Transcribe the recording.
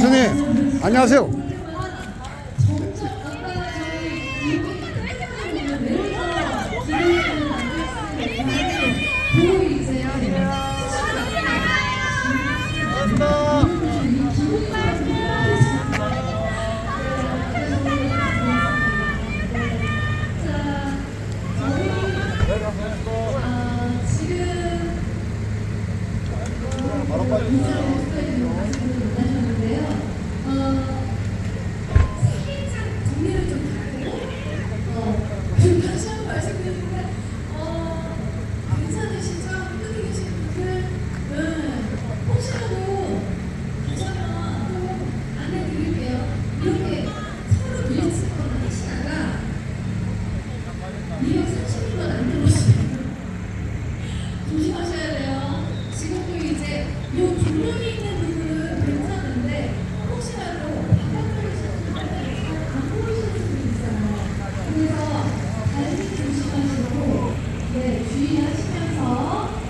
선생님 안녕하세요. 바로 빨리 시간도 되자면 안내드릴게요. 이렇게 서로 밀렸을 거나 하시다가 2억 30분만 안 들어오시면 조심하셔야 돼요. 지금도 이제 요 종료이